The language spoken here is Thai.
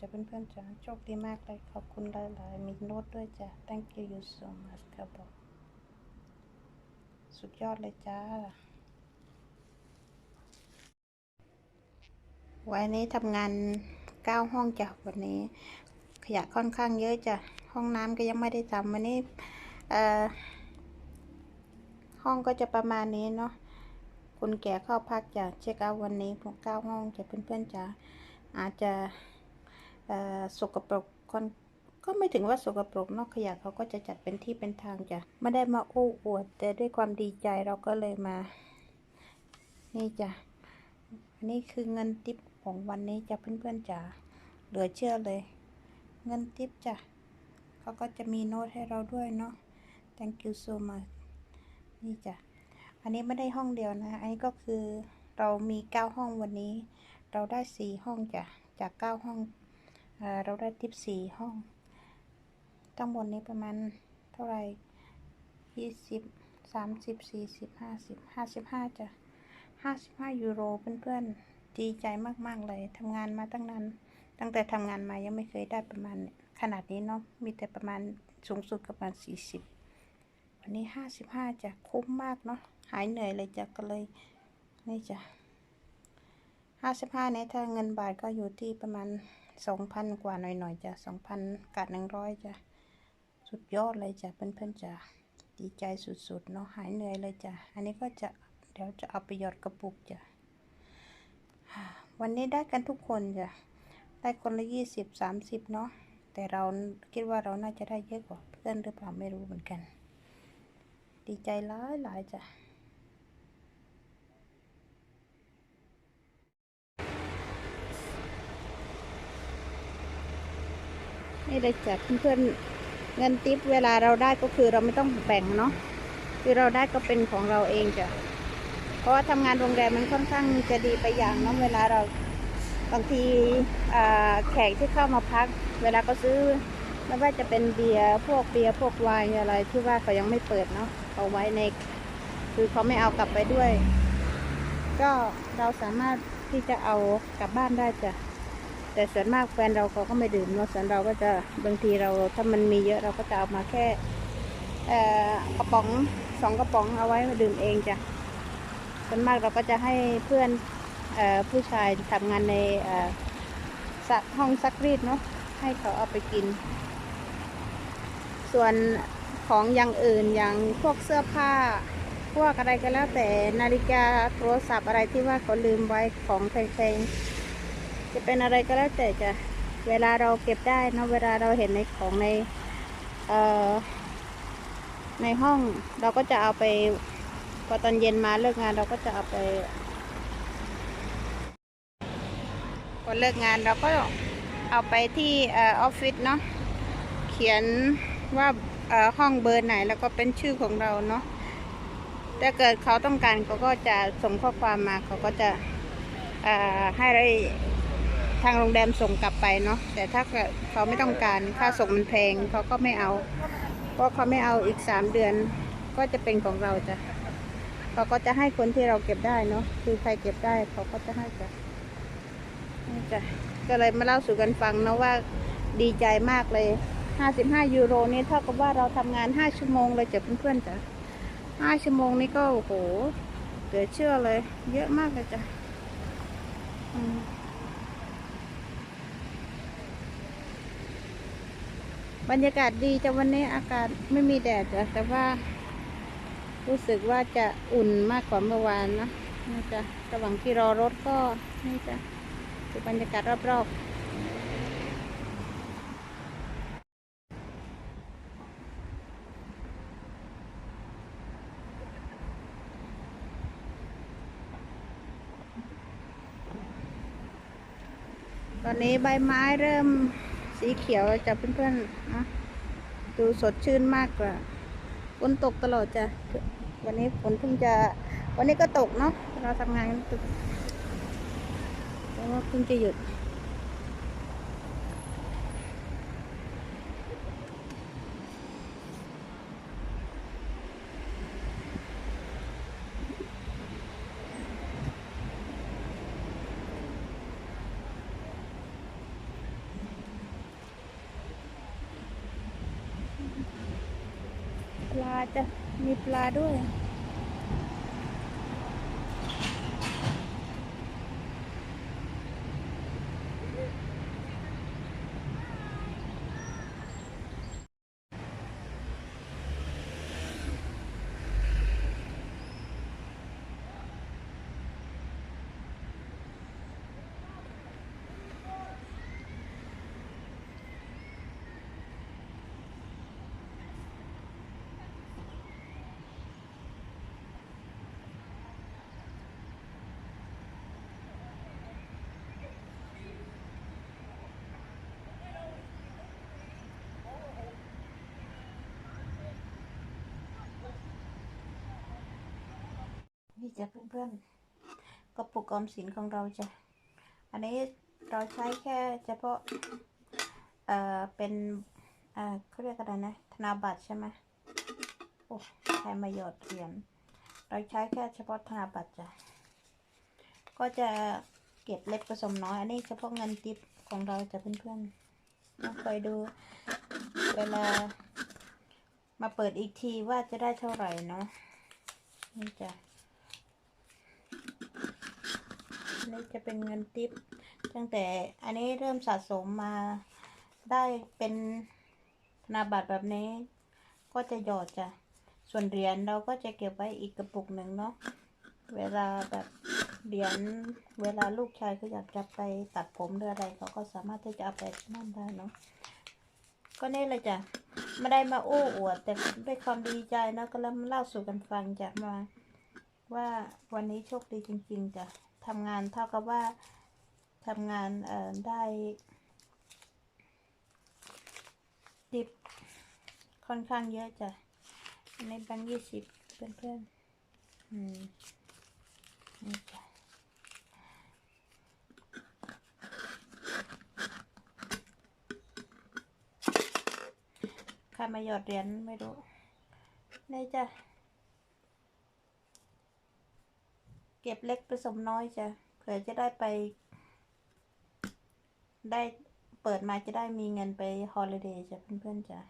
จ้ะเพื่อนๆจ้ะโชคดีมากเลย ขอบคุณหลายๆ มีโน้ตด้วยจ้ะ thank you you so much ครับผมสุดยอดเลยจ้า วันนี้ทำงานเก้าห้องจ้ะวันนี้ ขยะค่อนข้างเยอะจ้ะ ห้องน้ำก็ยังไม่ได้ทำวันนี้ห้องก็จะประมาณนี้เนาะคนแก่เข้าพักจะเช็คเอาท์วันนี้พวกเก้าห้องจะเพื่อนๆจ้ะอาจจะ สกปรกคนก็ไม่ถึงว่าสกปรกนอกขยะเขาก็จะจัดเป็นที่เป็นทางจ้ะไม่ได้มาโอ้อวด แต่ด้วยความดีใจเราก็เลยมา นี่จ้ะอันนี้คือเงินทิปของวันนี้จ้ะเพื่อนๆจ๋าเหลือเชื่อเลย เงินทิปจ้ะเขาก็จะมีโน้ตให้เราด้วยเนาะ thank you so much นี่จ้ะอันนี้ไม่ได้ห้องเดียวนะ อันนี้ก็คือเรามีเก้าห้องวันนี้ เราได้สี่ห้องจ้ะ จากเก้าห้อง เราได้ทิปสี่ห้อง ทั้งหมดนี้ประมาณเท่าไหร่ยี่สิบสามสิบสี่สิบห้าสิบห้าสิบห้าจะห้าสิบห้ายูโรเพื่อนๆดีใจมากๆเลยทำงานมาตั้งนานตั้งแต่ทำงานมายังไม่เคยได้ประมาณขนาดนี้เนาะมีแต่ประมาณสูงสุดประมาณสี่สิบวันนี้ห้าสิบห้าจะคุ้มมากเนาะหายเหนื่อยเลยจะก็เลยนี่จะห้าสิบห้าเนี่ยถ้าเงินบาทก็อยู่ที่ประมาณ สองพันกว่าหน่อยๆจ้ะสองพันกัดหนึ่งร้อยจ้ะสุดยอดเลยจ้ะเพื่อนๆจ้ะดีใจสุดๆเนาะหายเหนื่อยเลยจ้ะอันนี้ก็จะเดี๋ยวจะเอาไปหยอดกระปุกจ้ะวันนี้ได้กันทุกคนจ้ะได้คนละยี่สิบสามสิบเนาะแต่เราคิดว่าเราน่าจะได้เยอะกว่าเพื่อนหรือเปล่าไม่รู้เหมือนกัน ดีใจหลายหลายจ้ะ นี่เลยจ้ะเพื่อนๆเงินทิปเวลาเราได้ก็คือเราไม่ต้องแบ่งเนาะคือเราได้ก็เป็นของเราเองจ้ะเพราะว่าทำงานโรงแรมมันค่อนข้างจะดีไปอย่างเนาะเวลาเราบางทีแขกที่เข้ามาพัก เวลาก็ซื้อไม่ว่าจะเป็นเบียร์พวกเบียร์พวกไวน์อะไรที่ว่าเขายังไม่เปิดเนาะเอาไว้ใน คือเขาไม่เอากลับไปด้วย ก็เราสามารถที่จะเอากลับบ้านได้จ้ะ แต่ส่วนมากแฟนเราเขาก็ไม่ดื่มเนาะส่วนเราก็จะบางทีเราถ้ามันมีเยอะเราก็จะเอามาแค่กระป๋องสองกระป๋องเอาไว้มาดื่มเองจ้ะส่วนมากเราก็จะให้เพื่อนอผู้ชายทำงานในสักห้องซักรีดเนาะให้เขาเอาไปกิน ส่วนของอย่างอื่นอย่างพวกเสื้อผ้า พวกอะไรก็แล้วแต่นาฬิกาโทรศัพท์อะไรที่ว่าเขาลืมไว้ของแพงๆ จะเป็นอะไรก็แล้วแต่จะเวลาเราเก็บได้เนะเวลาเราเห็นในของในในห้องเราก็จะเอาไปพอตอนเย็นมาเลิกงานเราก็จะเอาไปพอเลิกงานเราก็เอาไปที่ออฟฟิศเนาะเขียนว่าห้องเบอร์ไหนแล้วก็เป็นชื่อของเราเนาะถ้าเกิดเขาต้องการเขาก็จะส่งข้อความมาเขาก็จะให้เรา ทางโรงแรมส่งกลับไปเนาะแต่ถ้าเขาไม่ต้องการค่าส่งมันแพงเขาก็ไม่เอาเพราะเขาไม่เอาอีกสามเดือนก็จะเป็นของเราจ้ะเขาก็จะให้คนที่เราเก็บได้เนาะคือใครเก็บได้เขาก็จะให้จ้ะนี่จ้ะก็เลยมาเล่าสู่กันฟังนะว่าดีใจมากเลย55ยูโรนี่เท่ากับว่าเราทำงาน5ชั่วโมงเลยจ้ะเพื่อนๆจ้ะ5ชั่วโมงนี่ก็โอ้โหเหลือเชื่อเลย เยอะมากเลยจ้ะอืม บรรยากาศดีจะวันนี้อากาศไม่มีแดดแต่ว่า รู้สึกว่าจะอุ่นมากกว่าเมื่อวานนะนี่จะระหว่างที่รอรถก็นี่จ้ะดูบรรยากาศรอบๆตอนนี้ใบไม้เริ่ม สีเขียวจะเพื่อนๆนะดูสดชื่นมากกว่าฝนตกตลอดจ้ะวันนี้ฝนเพิ่งจะ วันนี้ก็ตกเนาะเราทำงานกันตกแต่ว่าเพิ่งจะหยุด จะมีปลาด้วย นี่จะเพื่อนๆกระปุกออมสินของเราจะอันนี้เราใช้แค่เฉพาะเอ่อเป็นเอ่อเขาเรียกอะไรนะธนาบัตรใช่ไหมโอ้ใช้มาหยอดเหรียญเราใช้แค่เฉพาะธนาบัตรจ้ะก็จะเก็บเล็กผสมน้อย อันนี้เฉพาะเงินติปของเราจะเพื่อนๆมาคอยดูเวลามาเปิดอีกทีว่าจะได้เท่าไหร่เนาะนี่จ้ะ อันนี้ จะเป็นเงินติปตั้งแต่อันนี้เริ่มสะสมมาได้เป็นธนบัตรแบบนี้ ก็จะหยอดจ้ะส่วนเหรียญเราก็จะเก็บไว้อีกกระปุกหนึ่งเนาะเวลาแบบเหรียญเวลาลูกชายเขาอยากจะไปตัดผมหรืออะไรเขาก็สามารถที่จะเอาไปนั่นได้เนาะก็นี่เลยจ้ะไม่ได้มาโอ้อวด แต่ด้วยความดีใจเนะก็เริ่มเล่าสู่กันฟังจ้ะมา ว่าวันนี้โชคดีจริง ๆจ้ะ ทำงานเท่ากับว่าทำงานเอ่อได้ดิบค่อนข้างเยอะจ้ะอันในแบงค์ยี่สิบเพื่อนๆอืมนี่จ้ะใครมาหยอดเหรียญไม่รู้นี่จ้ะ เก็บเล็กผสมน้อยจ้ะเผื่อจะได้ไป ได้เปิดมาจะได้มีเงินไปฮอลิเดย์จ้ะเพื่อนๆจ้ะ